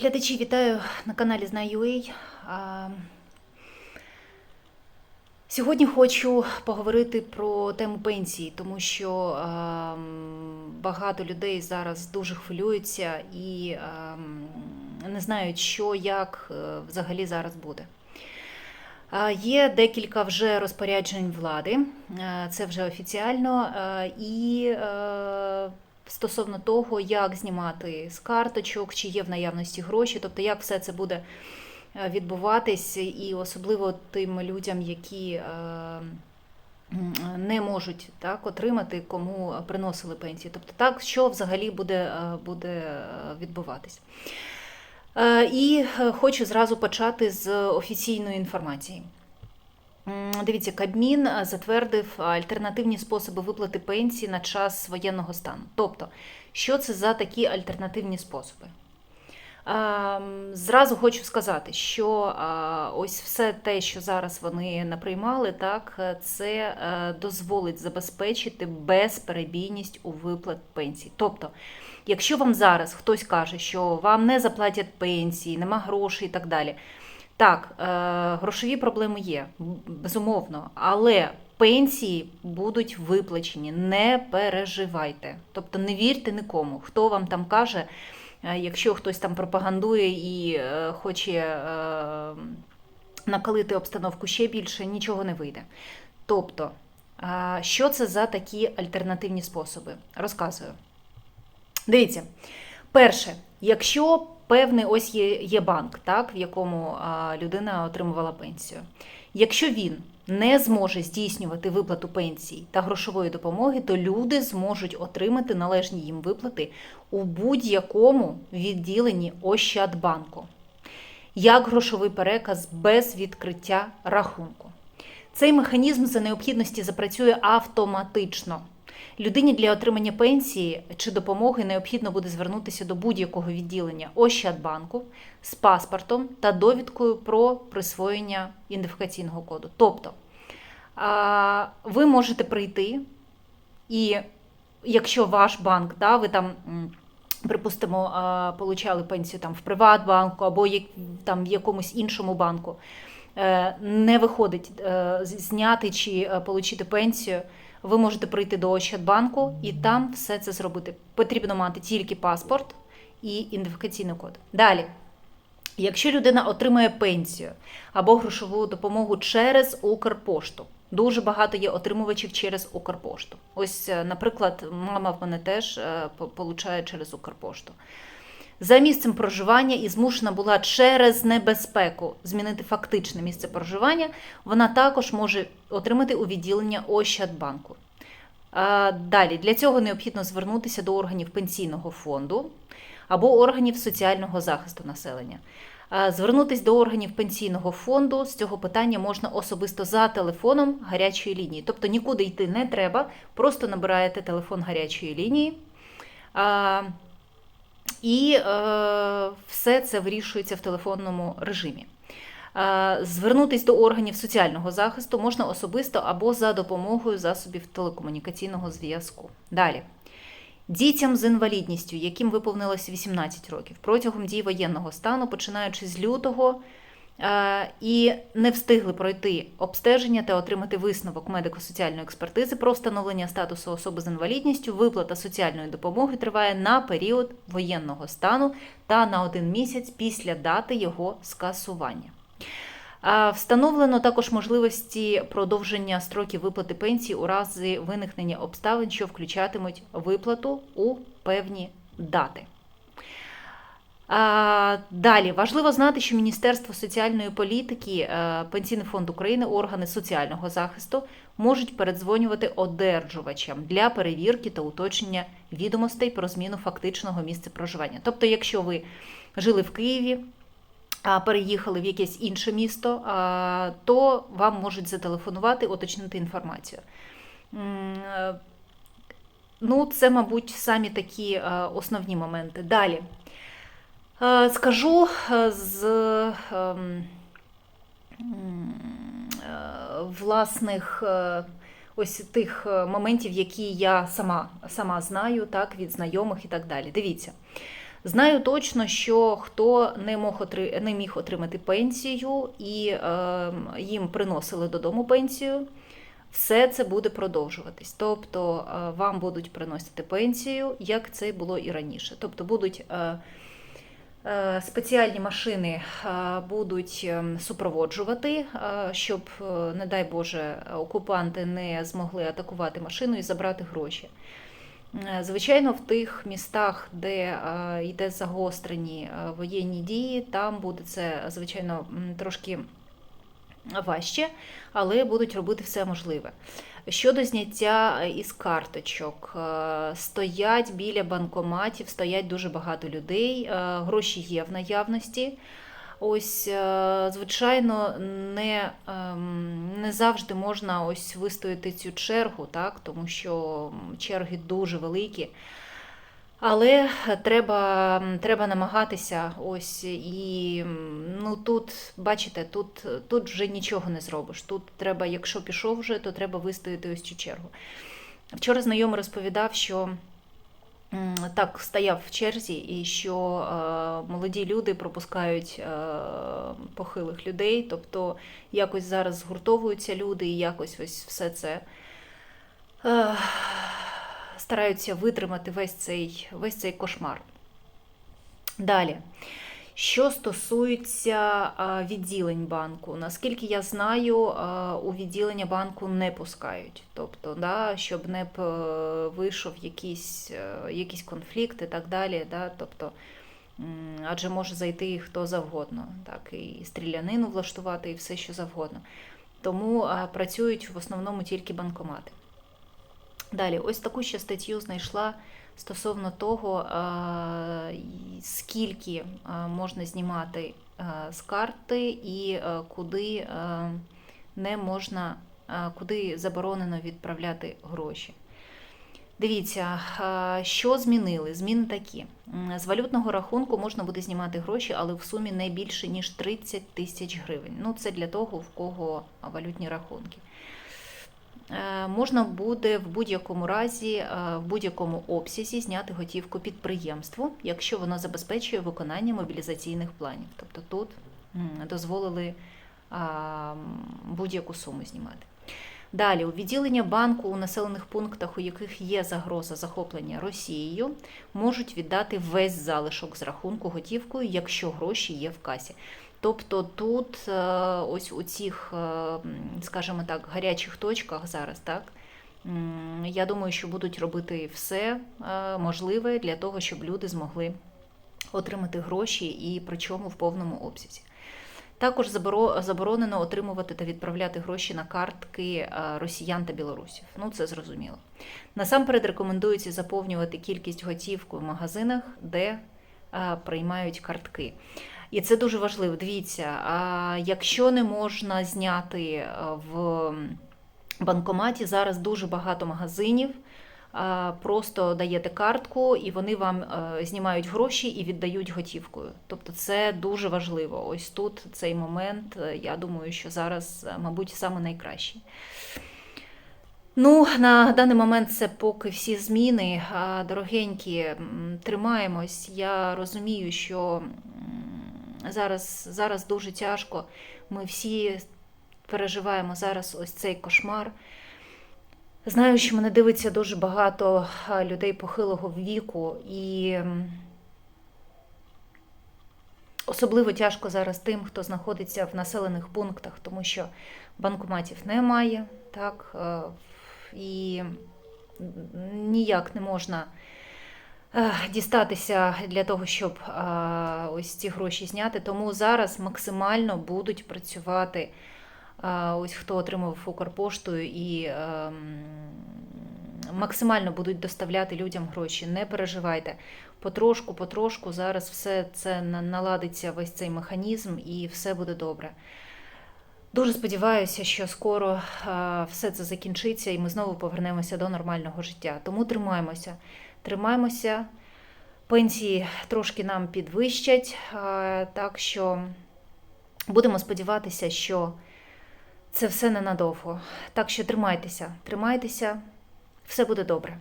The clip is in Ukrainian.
Глядачі, вітаю на каналі Знаю.ua. А, Сьогодні хочу поговорити про тему пенсії, тому що багато людей зараз дуже хвилюються і не знають, що як е, взагалі зараз буде. Є декілька вже розпоряджень влади, е, це вже офіціально, е, і стосовно того, як знімати з карточок, чи є в наявності гроші, тобто як все це буде е, відбуватись, і особливо тим людям, які е, не можуть так отримати, кому приносили пенсії. Тобто, так, що взагалі буде, е, буде відбуватись. І хочу зразу почати з офіційної інформації. Дивіться, Кабмін е, затвердив альтернативні способи виплати пенсії на час воєнного стану. Тобто, що це за такі альтернативні способи? Ем, Зразу хочу сказати, що е, ось все те, що зараз вони наприймали, так, е, це е, дозволить забезпечити безперебійність у виплат пенсій. Тобто, якщо вам зараз хтось каже, що вам не заплатять пенсії, нема грошей і так далі. Так, е, грошові проблеми є, безумовно, але пенсії будуть виплачені. Не переживайте. Тобто не вірте нікому, хто вам там каже, е, якщо хтось там пропагандує і е, хоче накалити обстановку ще більше, нічого не вийде. Тобто, що це за такі альтернативні способи? Розказую. Дивіться, перше, якщо певний ось є, є банк, так, в якому людина отримувала пенсію. Якщо він не зможе здійснювати виплату пенсій та грошової допомоги, то люди зможуть отримати належні їм виплати у будь-якому відділенні Ощадбанку, як грошовий переказ без відкриття рахунку. Цей механізм за необхідності запрацює автоматично. Людині для отримання пенсії чи допомоги необхідно буде звернутися до будь-якого відділення Ощадбанку з паспортом та довідкою про присвоєння ідентифікаційного коду. Тобто ви можете прийти, і якщо ваш банк, да, ви там. Припустимо, получали пенсію там в Приватбанку або там в якомусь іншому банку, е, не виходить е, зняти чи е, отримати пенсію, ви можете прийти до Ощадбанку і там все це зробити. Потрібно мати тільки паспорт і ідентифікаційний код. Далі. Якщо людина отримує пенсію або грошову допомогу через Укрпошту, дуже багато є отримувачів через Укрпошту. Ось, е, наприклад, мама в мене теж е, получає через Укрпошту. За місцем проживання і змушена була через небезпеку змінити фактичне місце проживання, вона також може отримати у відділення Ощадбанку. Далі для цього необхідно звернутися до органів пенсійного фонду або органів соціального захисту населення. Звернутися до органів пенсійного фонду з цього питання можна особисто за телефоном гарячої лінії. Тобто нікуди йти не треба, просто набираєте телефон гарячої лінії. І е, все це вирішується в телефонному режимі. Е, Звернутися до органів соціального захисту можна особисто або за допомогою засобів телекомунікаційного зв'язку. Далі. Дітям з інвалідністю, яким виповнилось 18 років, протягом дії воєнного стану, починаючи з лютого, і не встигли пройти обстеження та отримати висновок медико-соціальної експертизи про встановлення статусу особи з інвалідністю, виплата соціальної допомоги триває на період воєнного стану та на один місяць після дати його скасування. Встановлено також можливості продовження строків виплати пенсії у разі виникнення обставин, що включатимуть виплату у певні дати. Далі важливо знати, що Міністерство соціальної політики, е, Пенсійний фонд України, органи соціального захисту можуть передзвонювати одержувачам для перевірки та уточнення відомостей про зміну фактичного місця проживання. Тобто, якщо ви жили в Києві, переїхали в якесь інше місто, то вам можуть зателефонувати, уточнити інформацію. Е, Ну, це, мабуть, самі такі е, основні моменти. Далі. Е, Скажу е, з ем, е, власних ось тих моментів, які я сама, сама знаю, так, від знайомих і так далі. Дивіться. Знаю точно, що хто не міг отримати пенсію і е, їм приносили додому пенсію, все це буде продовжуватись. Тобто вам будуть приносити пенсію, як це було і раніше. Тобто будуть спеціальні машини е, будуть ем, супроводжувати, е, щоб, е, не дай Боже, окупанти не змогли атакувати машину і забрати гроші. Е, Звичайно, в тих містах, де е, йде загострені е, воєнні дії, там буде це, звичайно, трошки важче, але будуть робити все можливе. Щодо зняття із карточок, е, стоять біля банкоматів, стоять дуже багато людей, е, гроші є в наявності. Ось, е, звичайно, не, ем, не завжди можна ось вистояти цю чергу, так, тому що черги дуже великі. Але треба, треба намагатися ось і ну тут, бачите, тут, тут вже нічого не зробиш. Тут треба, якщо пішов вже, то треба вистояти ось цю чергу. Вчора знайомий розповідав, що так стояв в черзі, і що е, молоді люди пропускають е, похилих людей, тобто якось зараз згуртовуються люди, і якось ось все це. е, стараються витримати весь цей, весь цей кошмар. Далі. Що стосується відділень банку, наскільки я знаю, у відділення банку не пускають. Тобто, да, щоб не вийшов якийсь, е, якийсь конфлікт і так далі. Да, тобто, адже може зайти хто завгодно, так, і стрілянину влаштувати, і все що завгодно. Тому працюють в основному тільки банкомати. Далі, ось таку ще статтю знайшла стосовно того, скільки можна знімати з карти і куди не можна, куди заборонено відправляти гроші. Дивіться, що змінили? Зміни такі. З валютного рахунку можна буде знімати гроші, але в сумі не більше, ніж 30 тисяч гривень. Ну, це для того, в кого валютні рахунки. Е, Можна буде в будь-якому разі, е, в будь-якому обсязі зняти готівку підприємству, якщо воно забезпечує виконання мобілізаційних планів. Тобто тут дозволили будь-яку суму знімати. Далі, у відділення банку у населених пунктах, у яких є загроза захоплення Росією, можуть віддати весь залишок з рахунку готівкою, якщо гроші є в касі. Тобто тут, е, ось у цих, е, скажімо так, гарячих точках зараз, так, я думаю, що будуть робити все е, можливе для того, щоб люди змогли отримати гроші і причому в повному обсязі. Також заборонено отримувати та відправляти гроші на картки е, росіян та білорусів. Ну, це зрозуміло. Насамперед рекомендується заповнювати кількість готівку в магазинах, де е, приймають картки. І це дуже важливо. Дивіться, якщо не можна зняти е, в банкоматі, зараз дуже багато магазинів. Просто даєте картку, і вони вам е, знімають гроші і віддають готівкою. Тобто це дуже важливо. Ось тут цей момент, е, я думаю, що зараз, е, мабуть, саме найкращий. Ну, на даний момент це поки всі зміни. Дорогенькі, тримаємось. Я розумію, що зараз, зараз дуже тяжко. Ми всі переживаємо зараз ось цей кошмар. Знаю, що мене дивиться дуже багато людей похилого віку, і особливо тяжко зараз тим, хто знаходиться в населених пунктах, тому що банкоматів немає, так, е, і ніяк не можна е, дістатися для того, щоб е, ось ці гроші зняти. Тому зараз максимально будуть працювати ось хто отримав Укрпоштою і ем, максимально будуть доставляти людям гроші. Не переживайте. Потрошку, потрошку зараз все це наладиться весь цей механізм і все буде добре. Дуже сподіваюся, що скоро все це закінчиться і ми знову повернемося до нормального життя. Тому тримаємося. Тримаємося. Пенсії трошки нам підвищать, так що будемо сподіватися, що це все ненадовго. Так що тримайтеся, тримайтеся, все буде добре.